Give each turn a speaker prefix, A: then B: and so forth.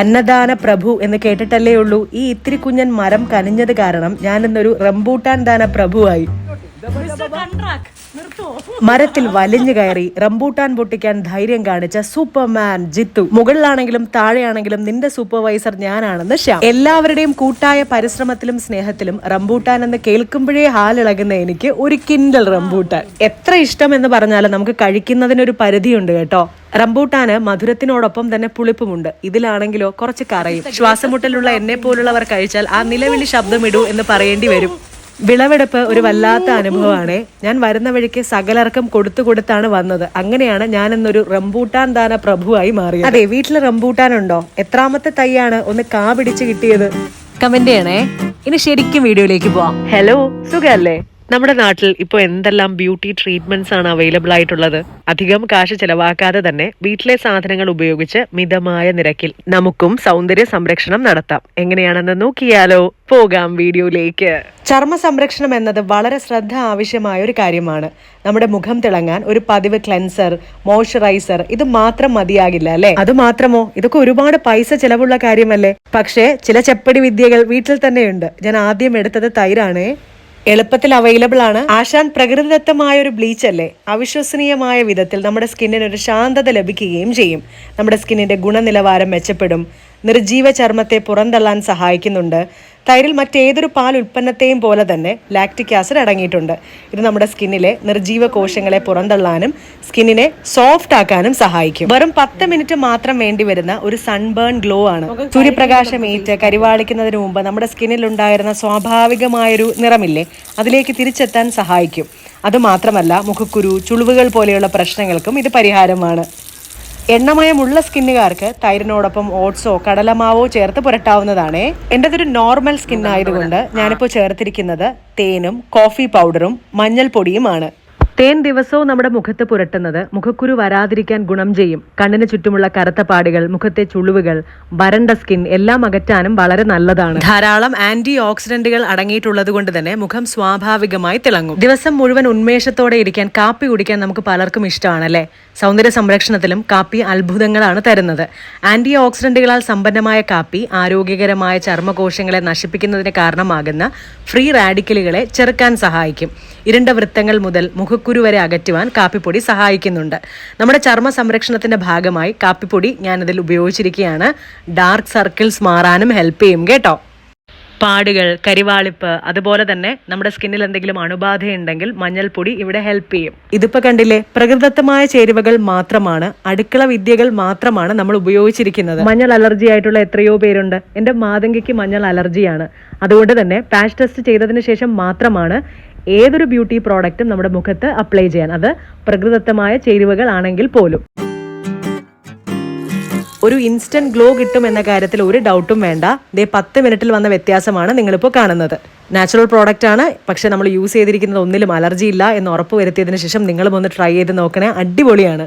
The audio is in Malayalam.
A: അന്നദാന പ്രഭു എന്ന് കേട്ടിട്ടല്ലേ ഉള്ളൂ. ഈ ഇത്തിരി കുഞ്ഞൻ മരം കനിഞ്ഞത് കാരണം ഞാൻ ഇന്നൊരു റംബൂട്ടാൻ ദാന പ്രഭുവായി. മരത്തിൽ വലിഞ്ഞു കയറി റംബൂട്ടാൻ പൊട്ടിക്കാൻ ധൈര്യം കാണിച്ച സൂപ്പർമാൻ ജിത്തു. മുകളിലാണെങ്കിലും താഴെയാണെങ്കിലും നിന്റെ സൂപ്പർവൈസർ ഞാനാണെന്ന് ശ്യാം. എല്ലാവരുടെയും കൂട്ടായ പരിശ്രമത്തിലും സ്നേഹത്തിലും റംബൂട്ടാൻ എന്ന് കേൾക്കുമ്പോഴേ ഹാലിളകുന്ന എനിക്ക് ഒരു കിൻഡൽ റംബൂട്ടാൻ. എത്ര ഇഷ്ടം എന്ന് പറഞ്ഞാലും നമുക്ക് കഴിക്കുന്നതിനൊരു പരിധിയുണ്ട് കേട്ടോ. റംബൂട്ടാന് മധുരത്തിനോടൊപ്പം തന്നെ പുളിപ്പുമുണ്ട്. ഇതിലാണെങ്കിലോ കുറച്ച് കറയും. ശ്വാസമുട്ടലുള്ള എന്നെ പോലുള്ളവർ കഴിച്ചാൽ ആ നിലവിളി ശബ്ദമിടൂ എന്ന് പറയേണ്ടി വരും. വിളവെടുപ്പ് ഒരു വല്ലാത്ത അനുഭവമാണ്. ഞാൻ വരുന്ന വഴിക്ക് സകലർക്കും കൊടുത്തു കൊടുത്താണ് വന്നത്. അങ്ങനെയാണ് ഞാൻ ഇന്നൊരു റംബൂട്ടാൻ ദാന പ്രഭുവായി മാറിയത്. അതെ വീട്ടിൽ റംബൂട്ടാൻ ഉണ്ടോ? എത്രാമത്തെ തയ്യാണ് ഒന്ന് കാ പിടിച്ച് കിട്ടിയത്? കമന്റ് ചെയ്യണേ. ഇനി ശരിക്കും വീഡിയോയിലേക്ക് പോവാം. ഹലോ സുഖല്ലേ? നമ്മുടെ നാട്ടിൽ ഇപ്പോൾ എന്തെല്ലാം ബ്യൂട്ടി ട്രീറ്റ്മെന്റ്സ് ആണ് അവൈലബിൾ ആയിട്ടുള്ളത്? അധികം കാശ് ചെലവാക്കാതെ തന്നെ വീട്ടിലെ സാധനങ്ങൾ ഉപയോഗിച്ച് മിതമായ നിരക്കിൽ നമുക്കും സൗന്ദര്യ സംരക്ഷണം നടത്താം. എങ്ങനെയാണെന്ന് നോക്കിയാലോ? പോകാം വീഡിയോയിലേക്ക്. ചർമ്മ സംരക്ഷണം എന്നത് വളരെ ശ്രദ്ധ ആവശ്യമായ ഒരു കാര്യമാണ്. നമ്മുടെ മുഖം തിളങ്ങാൻ ഒരു പതിവ് ക്ലെൻസർ മോയ്സ്ചറൈസർ ഇത് മാത്രം മതിയാകില്ല അല്ലേ? അത് മാത്രമോ? ഇതൊക്കെ ഒരുപാട് പൈസ ചെലവുള്ള കാര്യമല്ലേ? പക്ഷേ ചില ചെപ്പടി വിദ്യകൾ വീട്ടിൽ തന്നെയുണ്ട്. ഞാൻ ആദ്യം എടുത്തത് തൈരാണേ. എളുപ്പത്തിൽ അവൈലബിൾ ആണ്. ആശാൻ പ്രകൃതിദത്തമായ ഒരു ബ്ലീച്ച് അല്ലേ? അവിശ്വസനീയമായ വിധത്തിൽ നമ്മുടെ സ്കിന്നിന് ഒരു ശാന്തത ലഭിക്കുകയും ചെയ്യും. നമ്മുടെ സ്കിന്നിന്റെ ഗുണനിലവാരം മെച്ചപ്പെടും. നിർജീവ ചർമ്മത്തെ പുറന്തള്ളാൻ സഹായിക്കുന്നുണ്ട്. തൈരിൽ മറ്റേതൊരു പാൽ ഉൽപ്പന്നത്തെയും പോലെ തന്നെ ലാക്റ്റിക് ആസിഡ് അടങ്ങിയിട്ടുണ്ട്. ഇത് നമ്മുടെ സ്കിന്നിലെ നിർജീവ കോശങ്ങളെ പുറന്തള്ളാനും സ്കിന്നിനെ സോഫ്റ്റ് ആക്കാനും സഹായിക്കും. വെറും പത്ത് മിനിറ്റ് മാത്രം വേണ്ടി വരുന്ന ഒരു സൺബേൺ ഗ്ലോ ആണ്. സൂര്യപ്രകാശം ഏറ്റ് കരിവാളിക്കുന്നതിന് മുമ്പ് നമ്മുടെ സ്കിന്നിൽ ഉണ്ടായിരുന്ന സ്വാഭാവികമായൊരു നിറമില്ലേ അതിലേക്ക് തിരിച്ചെത്താൻ സഹായിക്കും. അതുമാത്രമല്ല മുഖക്കുരു ചുളിവുകൾ പോലെയുള്ള പ്രശ്നങ്ങൾക്കും ഇത് പരിഹാരമാണ്. എണ്ണമയമുള്ള സ്കിന്നുകാർക്ക് തൈരിനോടൊപ്പം ഓട്സോ കടലമാവോ ചേർത്ത് പുരട്ടാവുന്നതാണ്. എന്റെതൊരു നോർമൽ സ്കിൻ ആയതുകൊണ്ട് ഞാനിപ്പോൾ ചേർത്തിരിക്കുന്നത് തേനും കോഫി പൗഡറും മഞ്ഞൾപ്പൊടിയുമാണ്. തേൻ ദിവസവും നമ്മുടെ മുഖത്ത് പുരട്ടുന്നത്. മുഖക്കുരു വരാതിരിക്കാൻ ഗുണം ചെയ്യും. കണ്ണിന് ചുറ്റുമുള്ള കറുത്ത പാടുകൾ മുഖത്തെ ചുളിവുകൾ വരണ്ട സ്കിൻ എല്ലാം അകറ്റാനും വളരെ നല്ലതാണ്. ധാരാളം ആന്റി ഓക്സിഡന്റുകൾ അടങ്ങിയിട്ടുള്ളത് കൊണ്ട് തന്നെ മുഖം സ്വാഭാവികമായി തിളങ്ങും. ദിവസം മുഴുവൻ ഉന്മേഷത്തോടെ ഇരിക്കാൻ കാപ്പി കുടിക്കാൻ നമുക്ക് പലർക്കും ഇഷ്ടമാണല്ലേ? സൗന്ദര്യ സംരക്ഷണത്തിലും കാപ്പി അത്ഭുതങ്ങളാണ് തരുന്നത്. ആന്റി ഓക്സിഡന്റുകളാൽ സമ്പന്നമായ കാപ്പി ആരോഗ്യകരമായ ചർമ്മകോശങ്ങളെ നശിപ്പിക്കുന്നതിന് കാരണമാകുന്ന ഫ്രീ റാഡിക്കലുകളെ ചെറുക്കാൻ സഹായിക്കും. ഇരുണ്ട വൃത്തങ്ങൾ മുതൽ മുഖക്കുരു വരെ അകറ്റുവാൻ കാപ്പിപ്പൊടി സഹായിക്കുന്നുണ്ട്. നമ്മുടെ ചർമ്മ സംരക്ഷണത്തിന്റെ ഭാഗമായി കാപ്പിപ്പൊടി ഞാനതിൽ ഉപയോഗിച്ചിരിക്കുകയാണ്. ഡാർക്ക് സർക്കിൾസ് മാറാനും ഹെൽപ്പ് ചെയ്യും കേട്ടോ? പാടുകൾ കരിവാളിപ്പ് അതുപോലെ തന്നെ നമ്മുടെ സ്കിന്നിൽ എന്തെങ്കിലും അണുബാധയുണ്ടെങ്കിൽ മഞ്ഞൾപ്പൊടി ഇവിടെ ഹെൽപ്പ് ചെയ്യും. ഇതിപ്പോ കണ്ടില്ലേ പ്രകൃതത്വമായ ചേരുവകൾ മാത്രമാണ് അടുക്കള വിദ്യകൾ മാത്രമാണ് നമ്മൾ ഉപയോഗിച്ചിരിക്കുന്നത്. മഞ്ഞൾ അലർജി ആയിട്ടുള്ള എത്രയോ പേരുണ്ട്. എന്റെ മാതങ്കിക്ക് മഞ്ഞൾ അലർജിയാണ്. അതുകൊണ്ട് തന്നെ പാച്ച് ടെസ്റ്റ് ചെയ്തതിന് ശേഷം മാത്രമാണ് ഏതൊരു ബ്യൂട്ടി പ്രോഡക്റ്റും നമ്മുടെ മുഖത്ത് അപ്ലൈ ചെയ്യാൻ. അത് പ്രകൃതിദത്തമായ ചേരുവകൾ ആണെങ്കിൽ പോലും. ഒരു ഇൻസ്റ്റന്റ് ഗ്ലോ കിട്ടും എന്ന കാര്യത്തിൽ ഒരു ഡൗട്ടും വേണ്ട. ദേ പത്ത് മിനിറ്റിൽ വന്ന വ്യത്യാസമാണ് നിങ്ങളിപ്പോൾ കാണുന്നത്. നാച്ചുറൽ പ്രോഡക്റ്റ് ആണ് പക്ഷെ നമ്മൾ യൂസ് ചെയ്തിരിക്കുന്നത് ഒന്നിലും അലർജി ഇല്ല എന്ന് ഉറപ്പ് വരുത്തിയതിന് ശേഷം നിങ്ങളും ഒന്ന് ട്രൈ ചെയ്ത് നോക്കണേ. അടിപൊളിയാണ്.